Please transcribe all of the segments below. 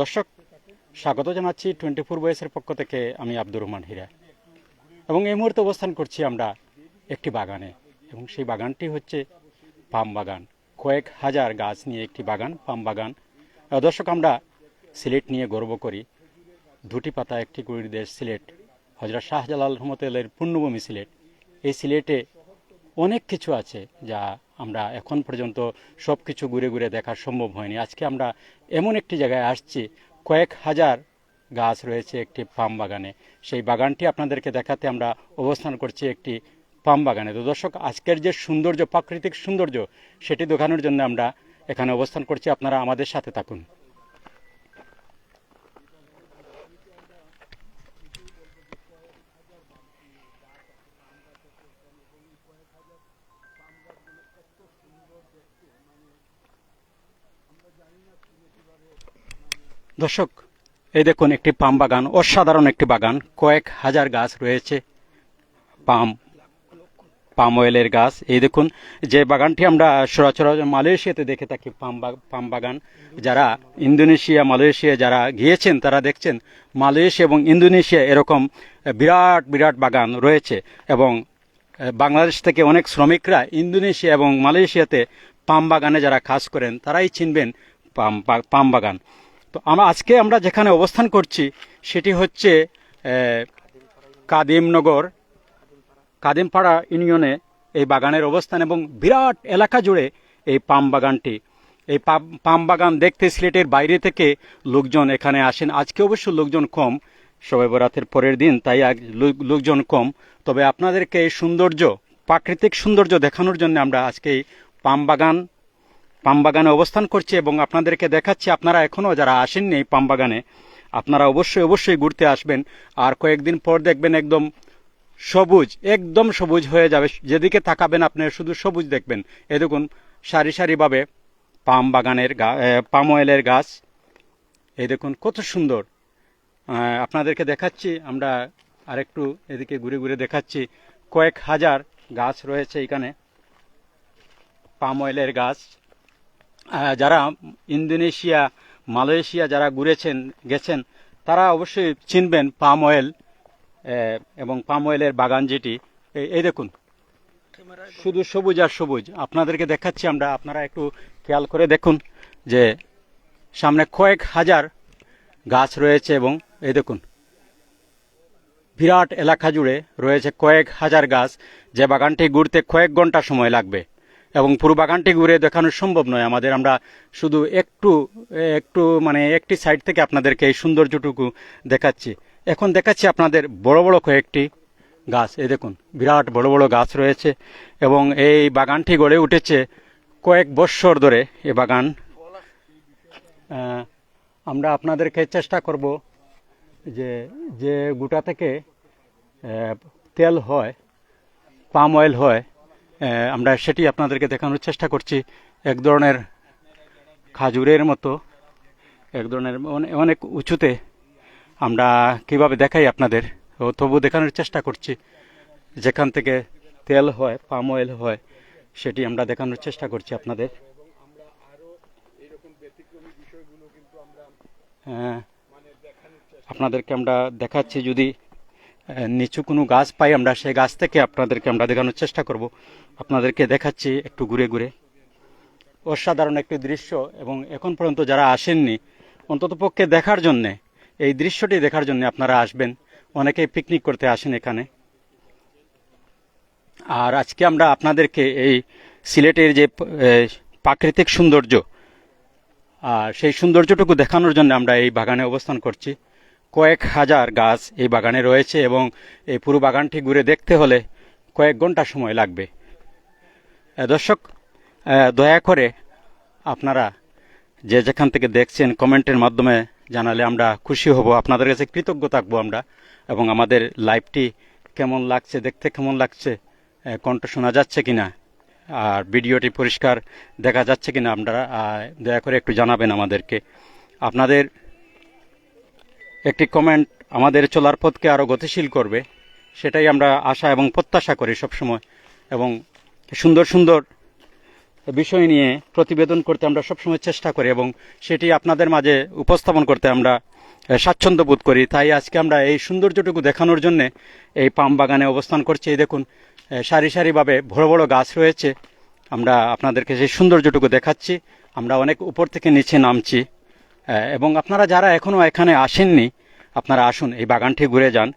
দর্শক, স্বাগত জানাচ্ছি টোয়েন্টি ফোর বয়েসের পক্ষ থেকে আমি আব্দুর রহমান হীরা। এবং এই মুহূর্তে অবস্থান করছি আমরা একটি বাগানে, এবং সেই বাগানটি হচ্ছে পাম বাগান। কয়েক হাজার গাছ নিয়ে একটি বাগান, পাম বাগান। দর্শক, আমরা সিলেট নিয়ে গর্ব করি। দুটি পাতা, একটি কুড়ির দেশ সিলেট, হজরত শাহজালাল রহমতুল্লাহের পূর্ণভূমি সিলেট। এই সিলেটে অনেক কিছু আছে যা আমরা এখন পর্যন্ত সব কিছু ঘুরে ঘুরে দেখা সম্ভব হয়নি। আজকে আমরা এমন একটি জায়গায় আসছি, কয়েক হাজার গাছ রয়েছে একটি পাম বাগানে। সেই বাগানটি আপনাদেরকে দেখাতে আমরা অবস্থান করছি একটি পাম বাগানে। তো দর্শক, আজকের যে সৌন্দর্য, প্রাকৃতিক সৌন্দর্য, সেটি দেখানোর জন্য আমরা এখানে অবস্থান করছি। আপনারা আমাদের সাথে থাকুন। দর্শক, এই দেখুন একটি পাম বাগান, অসাধারণ একটি বাগান। কয়েক হাজার গাছ রয়েছে। পাম পাম অয়েলের গাছ। এই দেখুন, যে বাগানটি আমরা সচরাচর মালয়েশিয়াতে দেখে থাকি, পাম পাম বাগান। যারা ইন্দোনেশিয়া, মালয়েশিয়া যারা গিয়েছেন, তারা দেখছেন মালয়েশিয়া এবং ইন্দোনেশিয়া এরকম বিরাট বিরাট বাগান রয়েছে এবং বাংলাদেশ থেকে অনেক শ্রমিকরা ইন্দোনেশিয়া এবং মালয়েশিয়াতে পাম বাগানে যারা কাজ করেন, তারাই চিনবেন পাম পাম বাগান। তো আমরা আজকে আমরা যেখানে অবস্থান করছি, সেটি হচ্ছে কাদিমনগর, কাদিমপাড়া ইউনিয়নে এই বাগানের অবস্থান এবং বিরাট এলাকা জুড়ে এই পাম বাগানটি। এই পাম- বাগান দেখতে সিলেটের বাইরে থেকে লোকজন এখানে আসেন। আজকে অবশ্য লোকজন কম সবে বরাতের পরের দিন, তাই আজ লোকজন কম। তবে আপনাদেরকে এই সৌন্দর্য, প্রাকৃতিক সৌন্দর্য দেখানোর জন্য আমরা আজকে পাম বাগান পাম বাগানে অবস্থান করছি এবং আপনাদেরকে দেখাচ্ছি, আপনারা এখনও যারা আসেননি এই পাম বাগানে আপনারা অবশ্যই অবশ্যই ঘুরতে আসবেন। আর কয়েকদিন পর দেখবেন একদম সবুজ একদম সবুজ হয়ে যাবে। যেদিকে তাকাবেন আপনি শুধু সবুজ দেখবেন। এ দেখুন, সারি সারিভাবে পাম বাগানের গা পাম অয়েলের গাছ। এই দেখুন, কত সুন্দর। আপনাদেরকে দেখাচ্ছি, আমরা আরেকটু এদিকে ঘুরে ঘুরে দেখাচ্ছি। কয়েক হাজার গাছ রয়েছে এখানে, পাম অয়েলের গাছ। যারা ইন্দোনেশিয়া, মালয়েশিয়া যারা ঘুরেছেন, গেছেন, তারা অবশ্যই চিনবেন পাম অয়েল এবং পাম অয়েলের বাগান যেটি। এই- দেখুন, শুধু সবুজ আর সবুজ। আপনাদেরকে দেখাচ্ছি আমরা, আপনারা একটু খেয়াল করে দেখুন যে সামনে কয়েক হাজার গাছ রয়েছে এবং এই দেখুন, বিরাট এলাকা জুড়ে রয়েছে কয়েক হাজার গাছ। যে বাগানটি ঘুরতে কয়েক ঘণ্টা সময় লাগবে। এবং পুরো বাগানটি ঘুরে দেখানো সম্ভব নয়। আমাদের আমরা শুধু একটু একটু মানে একটি সাইড থেকে আপনাদেরকে এই সৌন্দর্যটুকু দেখাচ্ছি। এখন দেখাচ্ছি আপনাদের বড় বড় কয়েকটি গাছ। এই দেখুন, বিরাট বড় বড় গাছ রয়েছে এবং এই বাগানটি গড়ে উঠেছে কয়েক বৎসর ধরে এ বাগান। আমরা আপনাদেরকে চেষ্টা করব যে যে গোটা থেকে তেল হয়, পাম অয়েল হয় আমরা সেটি আপনাদেরকে দেখানোর চেষ্টা করছি। এক ধরনের খাজুরের মতো এক ধরনের অনে- অনেক উঁচুতে আমরা কীভাবে দেখাই আপনাদের ও তবু দেখানোর চেষ্টা করছি। যেখান থেকে তেল হয় পাম অয়েল হয় সেটি আমরা দেখানোর চেষ্টা করছি আপনাদের। হ্যাঁ, আপনাদেরকে আমরা দেখাচ্ছি যদি নিচু কোনো গাছ পাই আমরা, সেই গাছ থেকে আপনাদেরকে আমরা দেখানোর চেষ্টা করব। আপনাদেরকে দেখাচ্ছি একটু ঘুরে ঘুরে। অসাধারণ একটি দৃশ্য এবং এখন পর্যন্ত যারা আসেননি, অন্তত পক্ষে দেখার জন্যে, এই দৃশ্যটি দেখার জন্য আপনারা আসবেন। অনেকেই পিকনিক করতে আসেন এখানে। আর আজকে আমরা আপনাদেরকে এই সিলেটের যে প্রাকৃতিক সৌন্দর্য, আর সেই সৌন্দর্যটুকু দেখানোর জন্য আমরা এই বাগানে অবস্থান করছি। কয়েক হাজার গাছ এই বাগানে রয়েছে এবং এই পুরো বাগানটি ঘুরে দেখতে হলে কয়েক ঘণ্টা সময় লাগবে। দর্শক দয়া করে আপনারা যে যেখান থেকে দেখছেন কমেন্টের মাধ্যমে জানালে আমরা খুশি হব, আপনাদের কাছে কৃতজ্ঞ থাকব আমরা এবং আমাদের লাইভটি কেমন লাগছে, দেখতে কেমন লাগছে কণ্ঠ শোনা যাচ্ছে কি না আর ভিডিওটি পরিষ্কার দেখা যাচ্ছে কি না আপনারা দয়া করে একটু জানাবেন আমাদেরকে। আপনাদের একটি কমেন্ট আমাদের চলার পথকে আরও গতিশীল করবে, সেটাই আমরা আশা এবং প্রত্যাশা করি সবসময়। এবং সুন্দর সুন্দর বিষয় নিয়ে প্রতিবেদন করতে আমরা সবসময় চেষ্টা করি এবং সেটি আপনাদের মাঝে উপস্থাপন করতে আমরা স্বাচ্ছন্দ্য বোধ করি। তাই আজকে আমরা এই সৌন্দর্যটুকু দেখানোর জন্য এই পাম বাগানে অবস্থান করছি। এই দেখুন সারি সারিভাবে বড় বড় গাছ রয়েছে। আমরা আপনাদেরকে সেই সৌন্দর্যটুকু দেখাচ্ছি। আমরা অনেক উপর থেকে নিচে নামছি। এবং আপনারা যারা এখনও এখানে আসেননি, আপনারা আসুন, এই বাগানটি ঘুরে যান।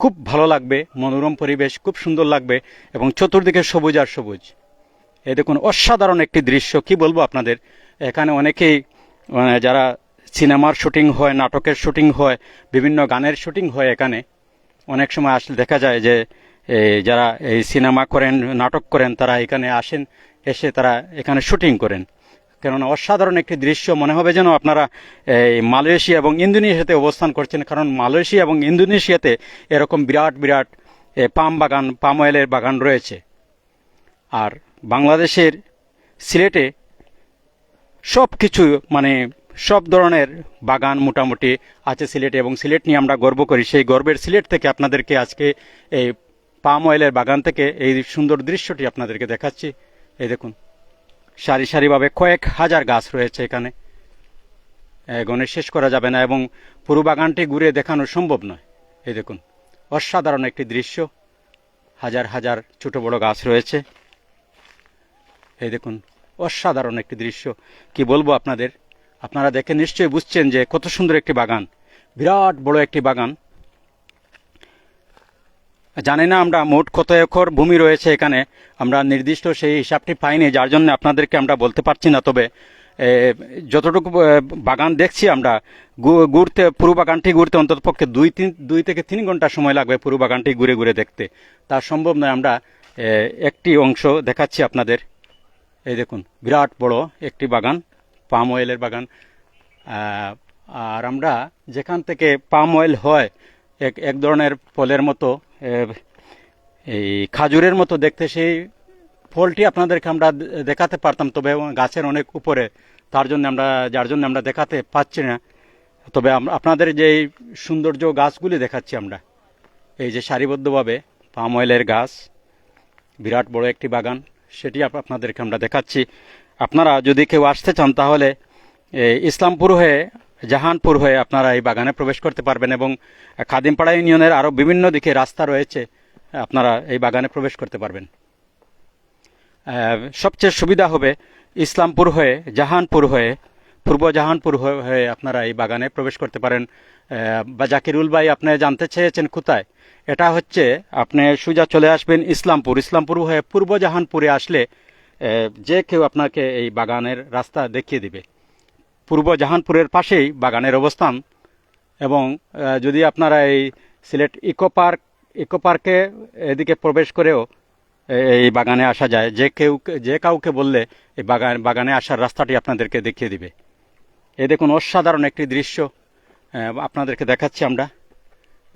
খুব ভালো লাগবে, মনোরম পরিবেশ, খুব সুন্দর লাগবে, এবং চতুর্দিকে সবুজ আর সবুজ। এ দেখুন, অসাধারণ একটি দৃশ্য, কি বলব আপনাদের? এখানে অনেকেই মানে যারা সিনেমার শুটিং হয়, নাটকের শুটিং হয়, বিভিন্ন গানের শুটিং হয় এখানে, অনেক সময় আসলে দেখা যায় যে যারা এই সিনেমা করেন, নাটক করেন, তারা এখানে আসেন, এসে তারা এখানে শুটিং করেন। কেননা অসাধারণ একটি দৃশ্য। মনে হবে যেন আপনারা, এই মালয়েশিয়া এবং ইন্দোনেশিয়াতে অবস্থান করছেন, কারণ মালয়েশিয়া এবং ইন্দোনেশিয়াতে এরকম বিরাট বিরাট পাম বাগান, পাম অয়েলের বাগান রয়েছে। আর বাংলাদেশের সিলেটে সব কিছু মানে সব ধরনের বাগান মোটামুটি আছে সিলেটে এবং সিলেট নিয়ে আমরা গর্ব করি। সেই গর্বের সিলেট থেকে আপনাদেরকে আজকে এই পাম অয়েলের বাগান থেকে এই সুন্দর দৃশ্যটি আপনাদেরকে দেখাচ্ছি। এই দেখুন। সারি সারিভাবে কয়েক হাজার গাছ রয়েছে এখানে। গণে শেষ করা যাবে না এবং পুরো বাগানটি ঘুরে দেখানো সম্ভব নয়। এই দেখুন, অসাধারণ একটি দৃশ্য। হাজার হাজার ছোট বড় গাছ রয়েছে। এই দেখুন, অসাধারণ একটি দৃশ্য। কি বলব আপনাদের? আপনারা দেখে নিশ্চয়ই বুঝছেন যে কত সুন্দর একটি বাগান। বিরাট বড় একটি বাগান। জানি না আমরা মোট কত একর ভূমি রয়েছে এখানে। আমরা নির্দিষ্ট সেই হিসাবটি পাইনি, যার জন্য আপনাদেরকে আমরা বলতে পারছি না। তবে যতটুকু বাগান দেখছি আমরা ঘুরতে পুরো বাগানটি ঘুরতে অন্তত পক্ষে দুই তিন, দুই থেকে তিন ঘণ্টা সময় লাগবে পুরো বাগানটি ঘুরে ঘুরে দেখতে। তা সম্ভব নয়, আমরা একটি অংশ দেখাচ্ছি আপনাদের। এই দেখুন, বিরাট বড় একটি বাগান, পাম অয়েলের বাগান। আর আমরা যেখান থেকে পাম অয়েল হয় এক এক ধরনের ফলের মতো এই খাজুরের মতো দেখতে সেই ফলটি আপনাদেরকে আমরা দেখাতে পারতাম, তবে গাছের অনেক উপরে, তার জন্য আমরা, যার জন্য আমরা দেখাতে পাচ্ছি না। তবে আপনাদের যে সৌন্দর্য গাছগুলি দেখাচ্ছি আমরা, এই যে সারিবদ্ধভাবে পাম অয়েলের গাছ, বিরাট বড় একটি বাগান, সেটি আপ- আপনাদেরকে আমরা দেখাচ্ছি। আপনারা যদি কেউ আসতে চান তাহলে ইসলামপুর হয়ে জাহানপুর হয়ে আপনারা এই বাগানে প্রবেশ করতে পারবেন এবং খাদিমপাড়া ইউনিয়নের আরও বিভিন্ন দিকে রাস্তা রয়েছে, আপনারা এই বাগানে প্রবেশ করতে পারবেন। সবচেয়ে সুবিধা হবে ইসলামপুর হয়ে, জাহানপুর হয়ে, পূর্ব জাহানপুর হয়ে আপনারা এই বাগানে প্রবেশ করতে পারেন। বা জাকিরুল ভাই, আপনি জানতে চেয়েছেন কোথায়? এটা হচ্ছে আপনি সুজা চলে আসবেন ইসলামপুর। ইসলামপুর হয়ে পূর্ব জাহানপুরে আসলে যে কেউ আপনাকে এই বাগানের রাস্তা দেখিয়ে দিবে। পূর্ব জাহানপুরের পাশেই বাগানের অবস্থান। এবং যদি আপনারা এই সিলেট ইকো পার্ক, ইকো পার্কে এদিকে প্রবেশ করেও এই বাগানে আসা যায়। যে কেউ, যে কাউকে বললে এই বাগান, বাগানে আসার রাস্তাটি আপনাদেরকে দেখিয়ে দিবে। এ দেখুন অসাধারণ একটি দৃশ্য। আপনাদেরকে দেখাচ্ছি আমরা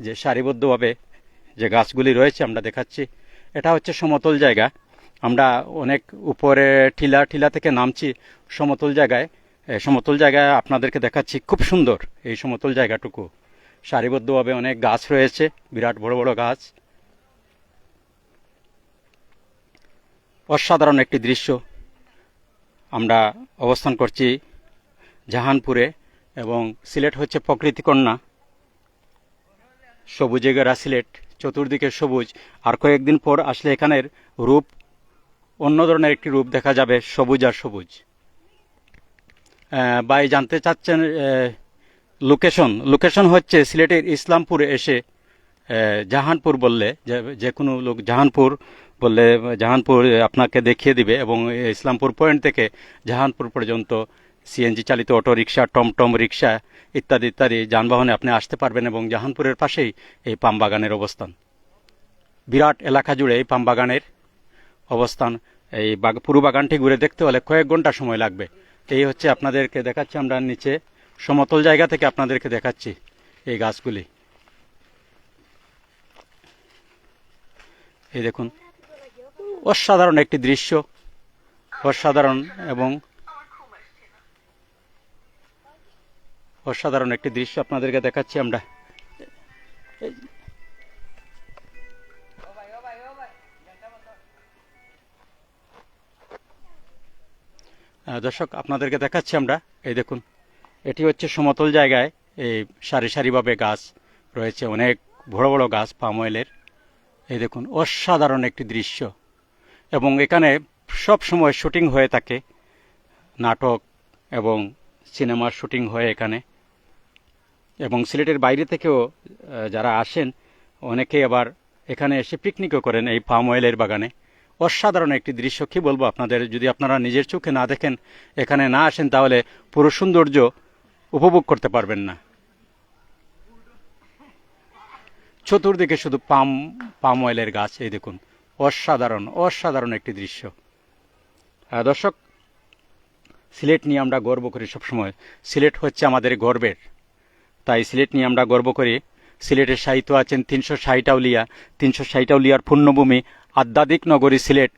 যে সারিবদ্ধভাবে যে গাছগুলি রয়েছে আমরা দেখাচ্ছি। এটা হচ্ছে সমতল জায়গা। আমরা অনেক উপরে, টিলা টিলা থেকে নামছি সমতল জায়গায়। সমতল জায়গায় আপনাদেরকে দেখাচ্ছি, খুব সুন্দর এই সমতল জায়গাটুকু। সারিবদ্ধভাবে অনেক গাছ রয়েছে, বিরাট বড় বড় গাছ। অসাধারণ একটি দৃশ্য। আমরা অবস্থান করছি জাহানপুরে এবং সিলেট হচ্ছে প্রকৃতিকন্যা সবুজে ঘেরা সিলেট, চতুর্দিকে সবুজ। আর কয়েকদিন পর আসলে এখানের রূপ অন্য ধরনের একটি রূপ দেখা যাবে, সবুজ আর সবুজ। ভাই জানতে চাচ্ছেন লোকেশন। লোকেশন হচ্ছে সিলেটের ইসলামপুরে এসে জাহানপুর বললে, যে কোনো লোক জাহানপুর বললে, জাহানপুর আপনাকে দেখিয়ে দিবে এবং ইসলামপুর পয়েন্ট থেকে জাহানপুর পর্যন্ত সিএনজি চালিত অটো রিক্সা টমটম রিক্সা ইত্যাদি ইত্যাদি যানবাহনে আপনি আসতে পারবেন এবং জাহানপুরের পাশেই এই পাম বাগানের অবস্থান। বিরাট এলাকা জুড়ে এই পাম বাগানের অবস্থান। এই পুরো বাগানটি ঘুরে দেখতে হলে কয়েক ঘণ্টা সময় লাগবে। এই হচ্ছে আপনাদেরকে দেখাচ্ছি, আমরা নিচে সমতল জায়গা থেকে আপনাদেরকে দেখাচ্ছি এই গাছগুলি। এই দেখুন, অসাধারণ একটি দৃশ্য, অসাধারণ এবং অসাধারণ একটি দৃশ্য আপনাদেরকে দেখাচ্ছি আমরা। দর্শক, আপনাদেরকে দেখাচ্ছি আমরা। এই দেখুন, এটি হচ্ছে সমতল জায়গায় এই সারি সারিভাবে গাছ রয়েছে, অনেক বড় বড় গাছ, পাম অয়েলের। এই দেখুন, অসাধারণ একটি দৃশ্য। এবং এখানে সব সময় শুটিং হয়ে থাকে, নাটক এবং সিনেমার শুটিং হয় এখানে। এবং সিলেটের বাইরে থেকেও যারা আসেন, অনেকেই আবার এখানে এসে পিকনিকও করেন এই পাম অয়েলের বাগানে। অসাধারণ একটি দৃশ্য। কি বলব আপনাদের? যদি আপনারা নিজের চোখে না দেখেন, এখানে না আসেন, তাহলে পুরো সৌন্দর্য উপভোগ করতে পারবেন না। চতুর্দিকে শুধু পাম পাম অয়েলের গাছ, এই দেখুন। অসাধারণ অসাধারণ একটি দৃশ্য। দর্শক, সিলেট নিয়ে আমরা গর্ব করি সবসময়। সিলেট হচ্ছে আমাদের গর্বের। তাই সিলেট নিয়ে আমরা গর্ব করি। সিলেটের সাহিত্য আছেন তিনশো ষাট আউলিয়া। তিনশো ষাট আউলিয়ার পূর্ণভূমি আধ্যাত্মিক নগরী সিলেট।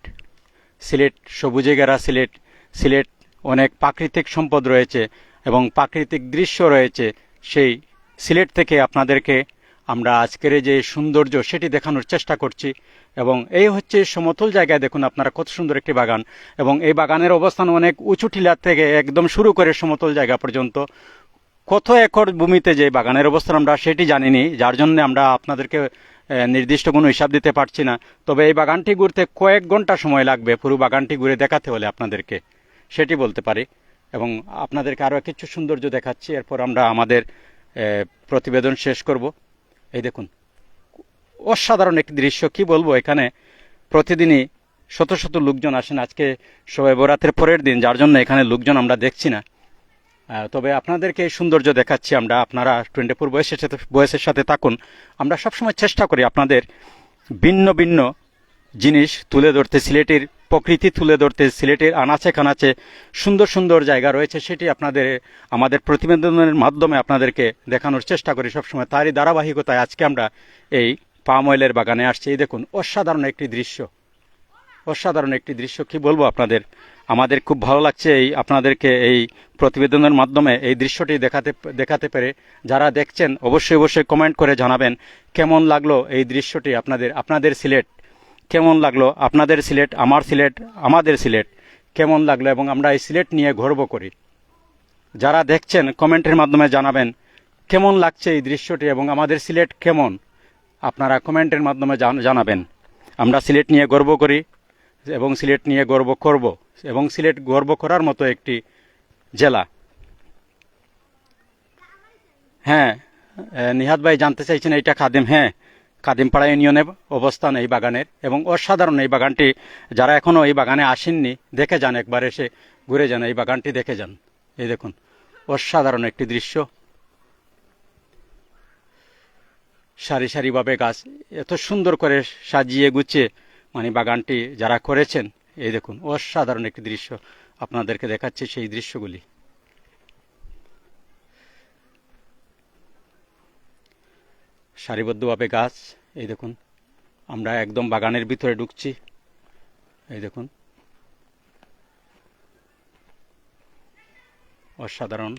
সিলেট সবুজে ঘেরা সিলেট। সিলেট অনেক প্রাকৃতিক সম্পদ রয়েছে এবং প্রাকৃতিক দৃশ্য রয়েছে। সেই সিলেট থেকে আপনাদেরকে আমরা আজকের যে সৌন্দর্য, সেটি দেখানোর চেষ্টা করছি এবং এই হচ্ছে সমতল জায়গায় দেখুন আপনারা কত সুন্দর একটি বাগান এবং এই বাগানের অবস্থান অনেক উঁচু টিলার থেকে একদম শুরু করে সমতল জায়গা পর্যন্ত। কত একর ভূমিতে যে বাগানের অবস্থান আমরা সেটি জানিনি, যার জন্য আমরা আপনাদেরকে নির্দিষ্ট কোনো হিসাব দিতে পারছি না। তবে এই বাগানটি ঘুরতে কয়েক ঘণ্টা সময় লাগবে পুরো বাগানটি ঘুরে দেখাতে হলে আপনাদেরকে। সেটি বলতে পারি। এবং আপনাদেরকে আরও কিছু সৌন্দর্য দেখাচ্ছি। এরপর আমরা আমাদের প্রতিবেদন শেষ করব। এই দেখুন, অসাধারণ একটি দৃশ্য। কি বলব, এখানে প্রতিদিনই শত শত লোকজন আসেন। আজকে সবাই বরাতের পরের দিন, যার জন্য এখানে লোকজন আমরা দেখছি না। তবে আপনাদেরকে সৌন্দর্য দেখাচ্ছি আমরা। আপনারা টোয়েন্টি ফোর বয়সের সাথে বয়সের সাথে থাকুন। আমরা সবসময় চেষ্টা করি আপনাদের ভিন্ন ভিন্ন জিনিস তুলে ধরতে, সিলেটের প্রকৃতি তুলে ধরতে, সিলেটের আনাচে কানাচে সুন্দর সুন্দর জায়গা রয়েছে, সেটি আপনাদের, আমাদের প্রতিবেদনের মাধ্যমে আপনাদেরকে দেখানোর চেষ্টা করি সবসময়। তারই ধারাবাহিকতায় আজকে আমরা এই পাম অয়েলের বাগানে আসছি। এই দেখুন, অসাধারণ একটি দৃশ্য। অসাধারণ একটি দৃশ্য। কি বলব আপনাদের? আমাদের খুব ভালো লাগছে এই, আপনাদেরকে এই প্রতিবেদনের মাধ্যমে এই দৃশ্যটি দেখাতে দেখাতে পেরে। যারা দেখছেন, অবশ্যই অবশ্যই কমেন্ট করে জানাবেন, কেমন লাগল এই দৃশ্যটি আপনাদের আপনাদের সিলেট? কেমন লাগল আপনাদের সিলেট, আমার সিলেট, আমাদের সিলেট? কেমন লাগল এবং আমরা এই সিলেট নিয়ে গর্ব করি? যারা দেখছেন কমেন্টের মাধ্যমে জানাবেন, কেমন লাগছে এই দৃশ্যটি এবং আমাদের সিলেট কেমন? আপনারা কমেন্টের মাধ্যমে জান- জানাবেন। আমরা সিলেট নিয়ে গর্ব করি। এবং সিলেট নিয়ে গর্ব করব। এবং সিলেট গর্ব করার মতো একটি জেলা। হ্যাঁ নিহাত ভাই জানতে চাইছেন এইটা খাদিম হ্যাঁ খাদিমপাড়া ইউনিয়নে অবস্থান এই বাগানের এবং অসাধারণ এই বাগানটি, যারা এখনও এই বাগানে আসেননি, দেখে যান একবার এসে, ঘুরে যান, এই বাগানটি দেখে যান। এই দেখুন, অসাধারণ একটি দৃশ্য। সারি সারিভাবে গাছ এত সুন্দর করে সাজিয়ে গুছিয়ে মানে বাগানটি যারা করেছেন, এই দেখুন, অসাধারণ একটি দৃশ্য আপনাদেরকে দেখাচ্ছি সেই দৃশ্যগুলি। সারিবদ্ধভাবে গাছ, এই দেখুন, আমরা একদম বাগানের ভিতরে ঢুকছি, এই দেখুন। অসাধারণ।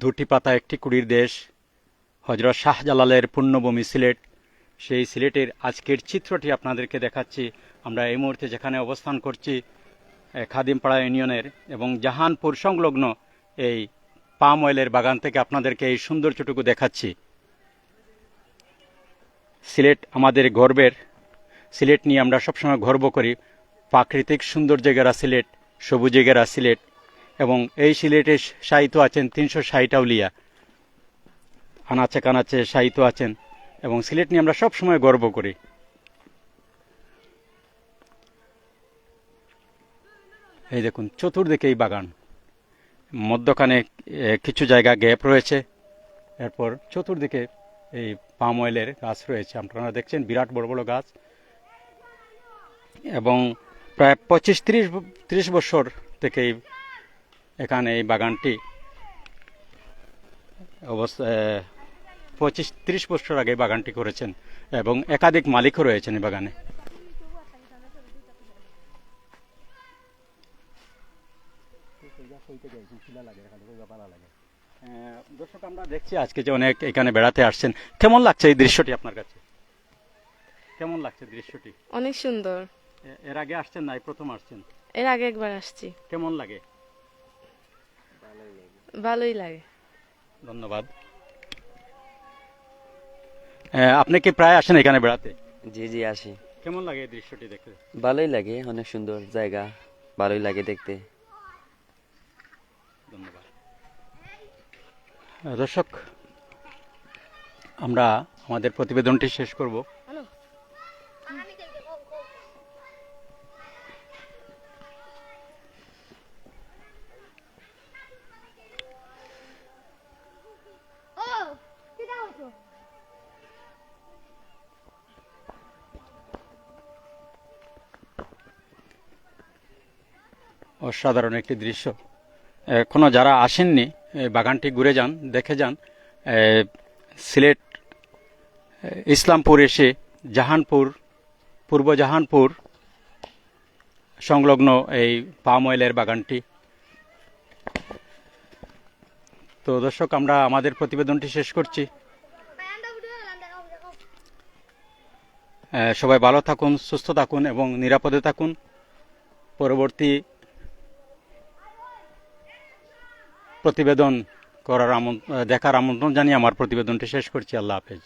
দুটি পাতা, একটি কুড়ির দেশ। হজরত শাহজালালের পুণ্যভূমি সিলেট। সেই সিলেটের আজকের চিত্রটি আপনাদেরকে দেখাচ্ছি। আমরা এই মুহূর্তে যেখানে অবস্থান করছি খাদিমপাড়া ইউনিয়নের এবং জাহানপুর সংলগ্ন এই পাম অয়েলের বাগান থেকে আপনাদেরকে এই সৌন্দর্যটুকু দেখাচ্ছি। সিলেট আমাদের গর্বের। সিলেট নিয়ে আমরা সবসময় গর্ব করি। প্রাকৃতিক সৌন্দর্যে ঘেরা সিলেট, সবুজে ঘেরা সিলেট। এবং এই সিলেটে সাহিত্য আছেন তিনশো ষাট আউলিয়া। আনাচে কানাচে সাহিত্য আছেন এবং সিলেট নিয়ে আমরা সব সময় গর্ব করি। এই দেখুন, চতুর্দিকে এই বাগান। মধ্যখানে কিছু জায়গা গ্যাপ রয়েছে। এরপর চতুর্দিকে এই পাম অয়েলের গাছ রয়েছে। আপনারা দেখছেন বিরাট বড় বড় গাছ। এবং প্রায় পঁচিশ ত্রিশ ত্রিশ বছর থেকে এখানে এই বাগানটি অবস্থা পঁচিশ ত্রিশ বছর আগে বাগানটি করেছেন এবং একাধিক মালিকও রয়েছেন এই বাগানে। দর্শক আমরা দেখছি আজকে যে অনেক এখানে বেড়াতে আসছেন। কেমন লাগছে এই দৃশ্যটি আপনার কাছে? কেমন লাগছে দৃশ্যটি? অনেক সুন্দর। এর আগে আসছেন না প্রথম আসছেন? এর আগে একবার আসছি। কেমন লাগে? ভালোই লাগে। ধন্যবাদ। এ, আপনি কি প্রায় আসেন এখানে বেড়াতে? জি জি আসি। কেমন লাগে এই দৃশ্যটি দেখতে? ভালোই লাগে অনেক সুন্দর জায়গা ভালোই লাগে দেখতে। ধন্যবাদ। দর্শক আমরা আমাদের প্রতিবেদনটি শেষ করব। অসাধারণ একটি দৃশ্য। এখনও যারা আসেননি বাগানটি ঘুরে যান, দেখে যান সিলেট ইসলামপুর এসে জাহানপুর, পূর্ব জাহানপুর সংলগ্ন এই পাম অয়েলের বাগানটি। তো দর্শক, আমরা আমাদের প্রতিবেদনটি শেষ করছি। সবাই ভালো থাকুন, সুস্থ থাকুন এবং নিরাপদে থাকুন। পরবর্তী প্রতিবেদন করার আমন্ত্রণ দেখার আমন্ত্রণ জানিয়ে আমার প্রতিবেদনটি শেষ করছি। আল্লাহ হাফেজ।